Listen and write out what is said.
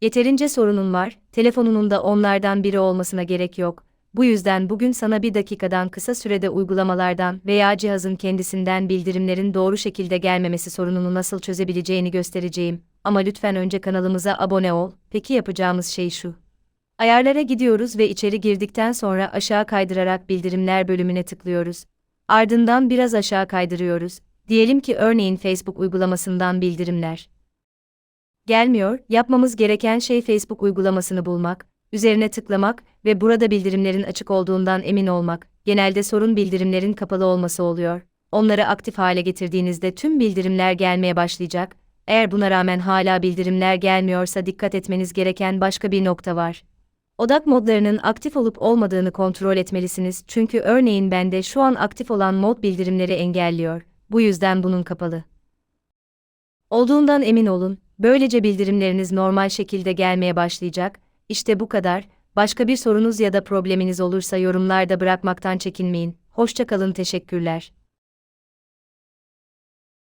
Yeterince sorunun var, telefonunun da onlardan biri olmasına gerek yok. Bu yüzden bugün sana bir dakikadan kısa sürede uygulamalardan veya cihazın kendisinden bildirimlerin doğru şekilde gelmemesi sorununu nasıl çözebileceğini göstereceğim. Ama lütfen önce kanalımıza abone ol. Peki yapacağımız şey şu. Ayarlara gidiyoruz ve içeri girdikten sonra aşağı kaydırarak bildirimler bölümüne tıklıyoruz. Ardından biraz aşağı kaydırıyoruz. Diyelim ki örneğin Facebook uygulamasından bildirimler. Gelmiyor, yapmamız gereken şey Facebook uygulamasını bulmak, üzerine tıklamak ve burada bildirimlerin açık olduğundan emin olmak. Genelde sorun bildirimlerin kapalı olması oluyor. Onları aktif hale getirdiğinizde tüm bildirimler gelmeye başlayacak. Eğer buna rağmen hala bildirimler gelmiyorsa dikkat etmeniz gereken başka bir nokta var. Odak modlarının aktif olup olmadığını kontrol etmelisiniz çünkü örneğin bende şu an aktif olan mod bildirimleri engelliyor. Bu yüzden bunun kapalı. Olduğundan emin olun, böylece bildirimleriniz normal şekilde gelmeye başlayacak. İşte bu kadar. Başka bir sorunuz ya da probleminiz olursa yorumlarda bırakmaktan çekinmeyin. Hoşça kalın, teşekkürler.